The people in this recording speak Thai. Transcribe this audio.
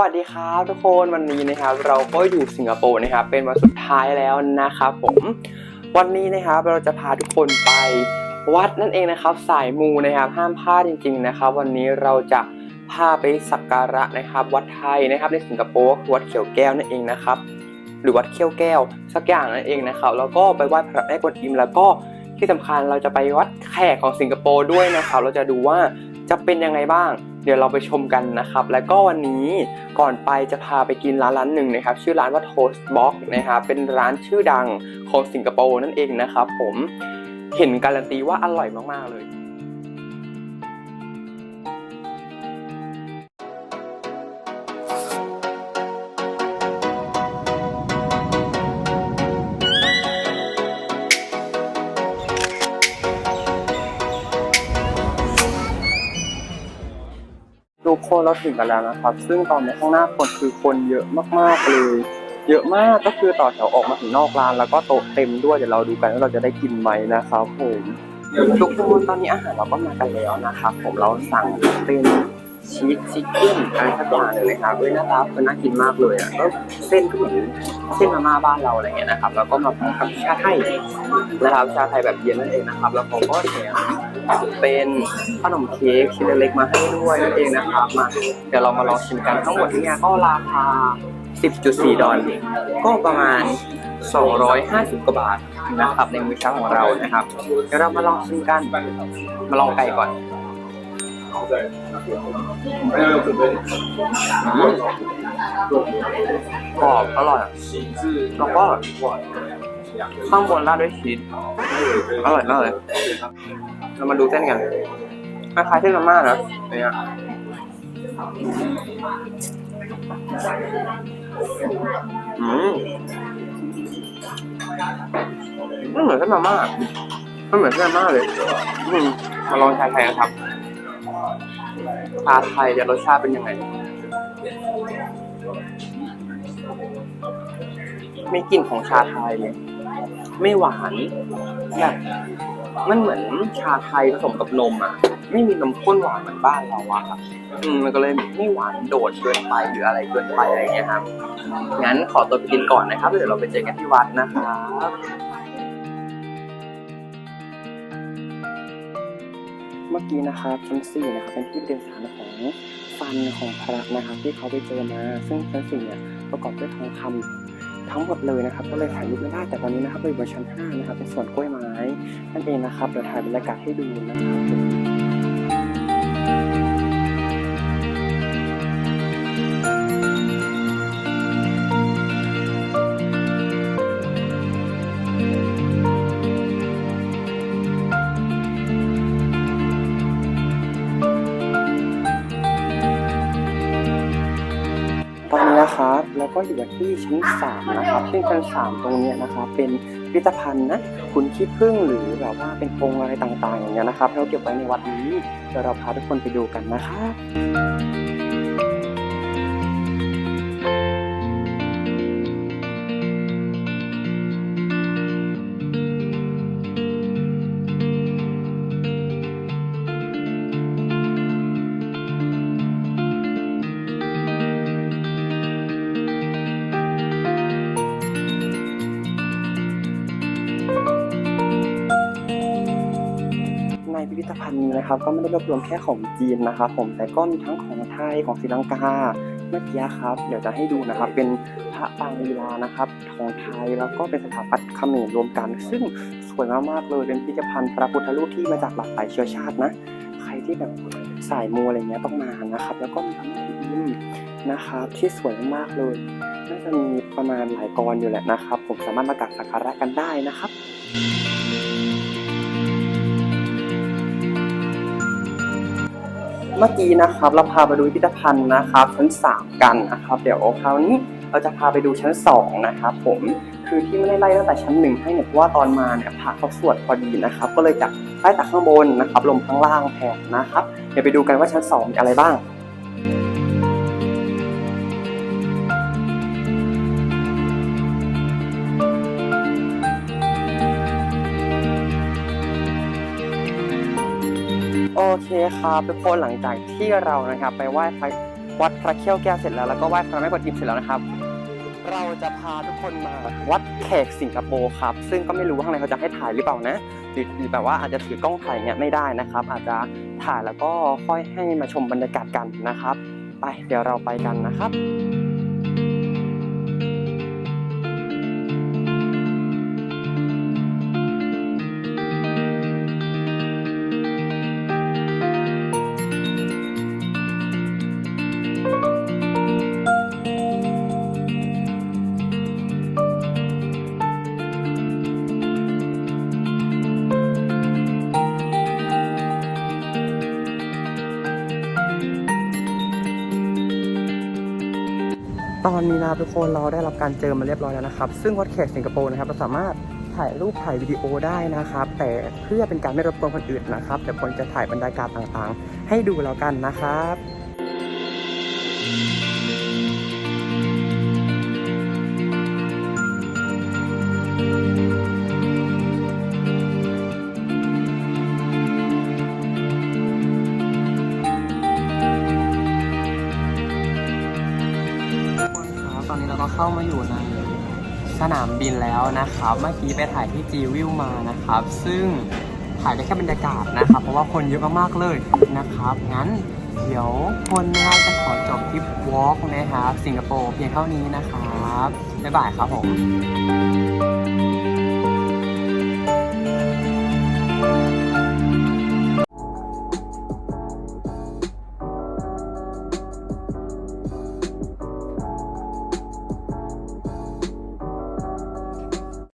วัสดีครับทุกคนวันนี้นะครับเราก็อยู่สิงคโปร์นะครับเป็นวันสุดท้ายแล้วนะครับผมวันนี้นะครับเราจะพาทุกคนไปวัดนั่นเองนะครับสายมูนะครับห้ามพลาดจริง ๆนะครับ วันนี้เราจะพาไปสักการะนะครับวัดไทยนะครับในสิงคโปร์คือวัดเขียวแก้วนั่นเองนะครับหรือวัดเขียวแก้วสักอย่างนั่นเองนะครับแล้วก็ไปไหว้พระแม่กวนอิม แล้วก็ที่สำคัญเราจะไปวัดแขกของสิงคโปร์ด้วยนะครับเราจะดูว่าจะเป็นยังไงบ้าง เดี๋ยวเราไปชมกันนะครับ แล้วก็วันนี้ก่อนไปจะพาไปกินร้านร้านหนึ่งนะครับ ชื่อร้านว่า Toast Box นะครับเป็นร้านชื่อดังของสิงคโปร์นั่นเองนะครับผมเห็นการันตีว่าอร่อยมากๆเลย คนเราถึงกันแล้วนะครับ ซึ่งตอนนี้ข้างหน้าคนคือคนเยอะมากๆเลยเยอะมากก็คือต่อแถวออกมาถึงนอกร้าน แล้วก็โต๊ะเต็มด้วยเดี๋ยวเราดูกันว่าเราจะได้กินไหมนะครับผมทุกคนตอนนี้อาหารเราก็มากันแล้วนะครับผมเราสั่งเป็นชีสชิคเก้นอะไรสักอย่างหนึ่งเลยครับเฮ้ยน้าตามันน่ากินมากเลยอะก็เส้นก็เหมือนเส้นมาม่าบ้านเราอะไรเงี้ยนะครับ แล้วก็มาพร้อมกับชาไทยนะครับชาไทยแบบเย็นนั่นเองนะครับ แล้วเขาก็แถม เป็นขนมเค้กชิ้นเล็กๆมาให้ด้วยนั่นเองนะครับมาเดี๋ยวเรามาลองชิมกันทั้งหมดเนี่ยก็ราคา 10.4 ดอลลาร์ก็ประมาณ 250 กว่าบาทนะครับในมื้อเช้าของเรานะครับ เดี๋ยวเรามาลองชิมกัน มาลองไก่ก่อนกรอบอร่อยแล้วก็ข้างบนราดด้วยชีสอร่อยมากเลย เรามาดูเส้นกันคล้ายๆเส้นมาม่านะเนี่ยอืมไม่เหมือนเส้นมาม่าไม่เหมือนเส้นมาม่าเลยอืมมาลองชาไทยนะครับชาไทยจะรสชาติเป็นยังไง มีกลิ่นของชาไทยไม่หวานแบบ มันเหมือนชาไทยผสมกับนมอะ ไม่มีนมข้นหวานเหมือนบ้านเราอะครับอืมมันก็เลยไม่หวานโดดเกินไปหรืออะไรเกินไปอะไรอย่างเงี้ยครับ งั้นขอตัวไปกินก่อนนะครับ เดี๋ยวเราไปเจอกันที่วัดนะครับเมื่อกี้นะครับชั้นสี่นะครับเป็นที่เดินสารของฟันของพระนะครับที่เขาไปเจอมา ซึ่งชั้นสี่เนี่ยประกอบด้วยทองคำทั้งหมดเลยนะครับ ก็เลยถ่ายรูปไม่ได้แต่ตอนนี้นะครับเราอยู่บนชั้นห้านะครับเป็นสวนกล้วยไม้ นั่นเองนะครับเดี๋ยวถ่ายบรรยากาศให้ดูนะครับ ก็อยู่ที่ชั้นสามนะครับซึ่งชั้นสามตรงนี้นะครับเป็นพิพิธภัณฑ์นะคุณขี้ผึ้งหรือแบบว่าเป็นองค์อะไรต่างๆอย่างเงี้ยนะครับ เราเก็บไว้ในวัดนี้เดี๋ยวเราพาทุกคนไปดูกันนะครับ พิพิธภัณฑ์นี้นะครับ ก็ไม่ได้รวบรวมแค่ของจีนนะครับผมแต่ก็มีทั้งของไทยของศรีลังกาเมื่อกี้ครับ เดี๋ยวจะให้ดูนะครับ เป็นพระปางลีลานะครับของไทยแล้วก็เป็นสถาปัตย์เขมรรวมกัน ซึ่งสวยมากๆเลยเป็นพิพิธภัณฑ์พระพุทธรูปที่มาจากหลากหลายเชื้อชาตินะ ใครที่แบบสายมูอะไรเงี้ยต้องมานะครับ แล้วก็มีทั้งพิมนะครับที่สวยมากๆเลยน่าจะมีประมาณหลายกรอยู่แหละนะครับ ผมสามารถมากราบสักการะกันได้นะครับ เมื่อกี้นะครับ เราพาไปดูพิพิธภัณฑ์นะครับชั้นสามกันนะครับ เดี๋ยวคราวนี้เราจะพาไปดูชั้นสองนะครับผมคือที่ไม่ได้ไล่ตั้งแต่ชั้นหนึ่งให้เนี่ยเพราะว่าตอนมาเนี่ยพระเขาสวดพอดีนะครับ ก็เลยจากไล่จากข้างบนนะครับลงข้างล่างแทนนะครับ เดี๋ยวไปดูกันว่าชั้นสองมีอะไรบ้าง คครับทุกคนหลังจากที่เรานะครับไปไหว้พระวัดพระเขี้ยวแก้วเสร็จแล้วแล้วก็ไหว้พระแม่กวนอิมเสร็จแล้วนะครับ เราจะพาทุกคนมาวัดแขกสิงคโปร์ครับ ซึ่งก็ไม่รู้ว่าข้างในเขาจะให้ถ่ายหรือเปล่านะหรือแบบว่าอาจจะถือกล้องถ่ายเงี้ยไม่ได้นะครับ อาจจะถ่ายแล้วก็ค่อยให้มาชมบรรยากาศกันนะครับ ไปเดี๋ยวเราไปกันนะครับ ตอนนี้นะทุกคนเราได้รับการเจอมาเรียบร้อยแล้วนะครับ ซึ่งวัดแขกสิงคโปร์นะครับเราสามารถถ่ายรูปถ่ายวิดีโอได้นะครับ แต่เพื่อเป็นการไม่รบกวนคนอื่นนะครับเดี๋ยวคนจะถ่ายบรรยากาศต่างๆ ให้ดูแล้วกันนะครับทุก ก็เข้ามาอยู่ในสนามบินแล้วนะครับ เมื่อกี้ไปถ่ายที่จีวิวมานะครับ ซึ่งถ่ายได้แค่บรรยากาศนะครับ เพราะว่าคนเยอะมากๆเลยนะครับ งั้นเดี๋ยวคนนะครับจะขอจบทริปวอล์กนะครับสิงคโปร์เพียงเท่านี้นะครับ บ๊ายบายครับผม